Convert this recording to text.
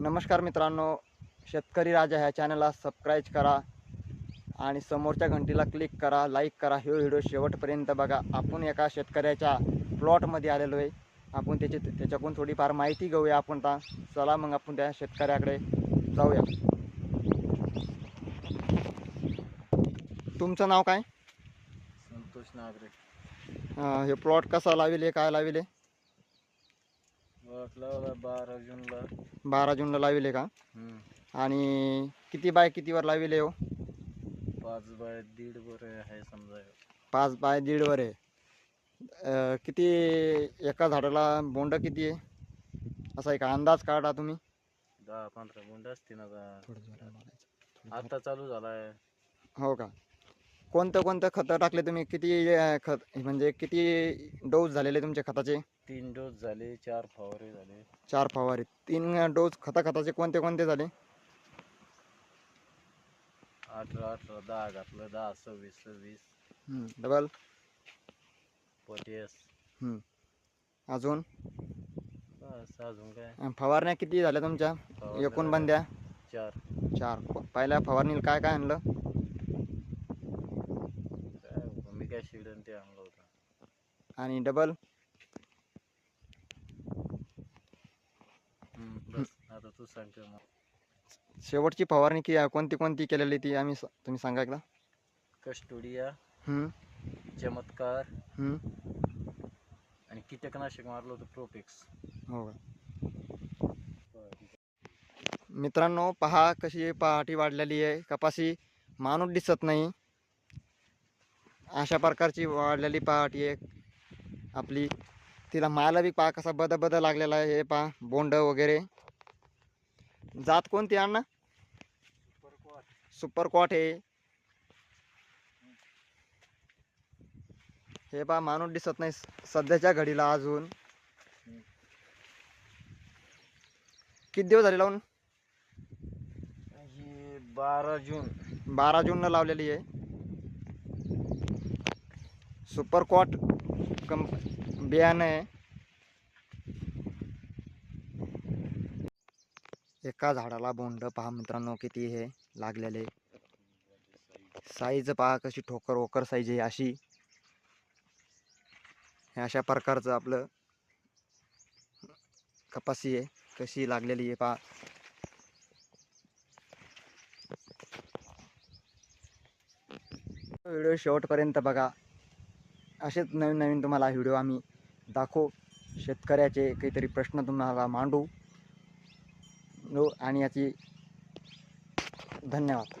नमस्कार मित्रांनो शेतकरी राजा ह्या चॅनलला सबस्क्राईब करा आणि समोरच्या घंटीला क्लिक करा लाईक करा. हे व्हिडिओ शेवटपर्यंत बघा. आपण एका शेतकऱ्याच्या प्लॉटमध्ये आलेलो आहे. आपण त्याची त्याच्याकडून थोडीफार माहिती घेऊया आपण आता. चला मग आपण त्या शेतकऱ्याकडे जाऊया. तुमचं नाव काय? संतोष नागरे. हे प्लॉट कसा लाविले काय लाविले? बारा जूनला. बारा जूनला लाविले का? आणि किती बाय कितीवर लाविले हो? पाच बाय दीड वर आहे समजा. पाच बाय दीडवर आहे. अं, किती एका झाडाला बोंड किती आहे? असा एक अंदाज काढा तुम्ही. दहा पंधरा गुंड असतील आता. आता चालू झालाय. हो का? कोणतं कोणतं खतं टाकले तुम्ही? किती अं, खत म्हणजे किती डोस झालेले तुमच्या खताचे? तीन डोस झाले चार फवारे झाले. चार फवारे. तीन डोस खता खताचे कोणते कोणते झाले? अठरा अठरा दहा घातलं दहा सव्वीस सव्वीस. डबल. पोटेस अजून? बस अजून काय? अं, फवारण्या किती झाल्या तुमच्या? फवारण्या एकूण बंद्या? चार. चार. पहिल्या फवारणीला काय काय आणलं काय मी शिडन ते आणलं होतं. आणि डबल बस. आता तू सांगते मग. शेवटची फवारणी की कोणती कोणती केलेली ती आम्ही स- तुम्ही सांगा एकदा. कस्टोडिया हम्म, चमत्कार हम्म. आणि कीटकनाशक मारलं होतं प्रोपिक्स हो का? मित्रांनो पहा कशी पहाटी वाढलेली आहे. कपाशी माणूस दिसत नाही. अशा प्रकारची वाढलेली पहाटी आहे आपली तिला माला बी पहा कसा बद बद लागलेला आहे हे पहा बोंड वगैरे. जात कोणती अण्णा? सुपर कॉट आहे. हे पहा माणूस दिसत नाही सध्याच्या घडीला अजून. किती दिवस झाले लावून? ही बारा जून. बारा जूननं लावलेली आहे. सुपर कंप कं बियाणं आहे. एका झाडाला बोंड पहा मित्रांनो किती हे लागलेले. साईज पहा कशी ठोकर ओकर साईज आहे अशी. हे अशा प्रकारचं आपलं कपासी आहे कशी लागलेली आहे पहा. व्हिडिओ शेवटपर्यंत बघा. असेच नवीन नवीन तुम्हाला व्हिडिओ आम्ही दाखवू. शेतकऱ्याचे काहीतरी प्रश्न तुम्हाला मांडू. हो, आणि याची धन्यवाद.